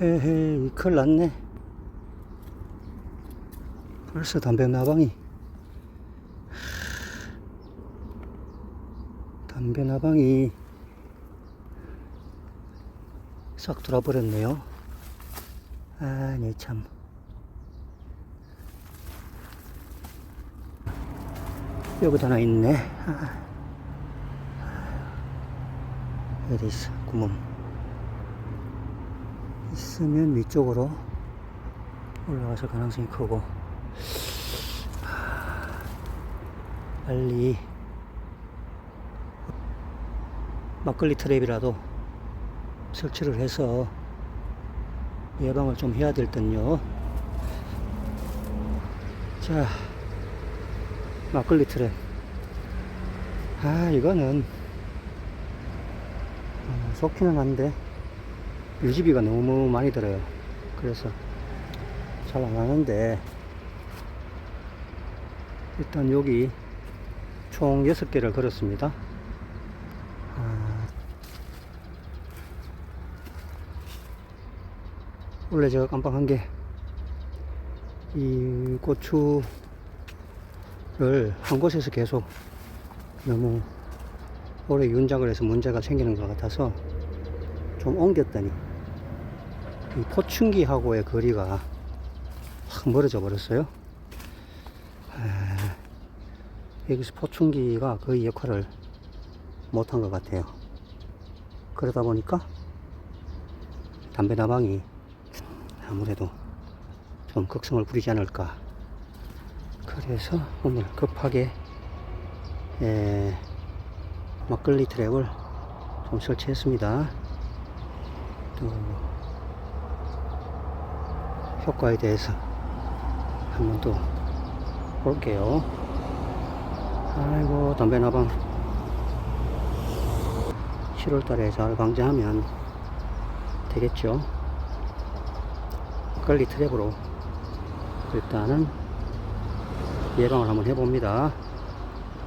헤헤, 큰일 났네. 벌써 담배 나방이. 담배 나방이 싹 돌아버렸네요. 아니, 참. 여기도 하나 있네. 아. 어디 있어, 구멍. 있으면 위쪽으로 올라가서 가능성이 크고 하, 빨리 막걸리 트랩이라도 설치를 해서 예방을 좀 해야 될 듯요. 자, 막걸리 트랩. 아, 이거는 어, 좋기는 한데 유지비가 너무 많이 들어요. 그래서 잘 안 하는데 일단 여기 총 6개를 걸었습니다. 아, 원래 제가 깜빡한 게 이 고추를 한 곳에서 계속 너무 오래 윤작을 해서 문제가 생기는 것 같아서 좀 옮겼더니 이 포충기하고의 거리가 확 멀어져 버렸어요. 아, 여기서 포충기가 거의 역할을 못한 것 같아요. 그러다 보니까 담배 나방이 아무래도 좀 극성을 부리지 않을까. 그래서 오늘 급하게 에, 막걸리 트랩을 좀 설치했습니다. 또 효과에 대해서 한번 또 볼게요. 아이고 담배 나방 7월 달에 잘 방지하면 되겠죠. 막걸리 트랩으로 일단은 예방을 한번 해봅니다.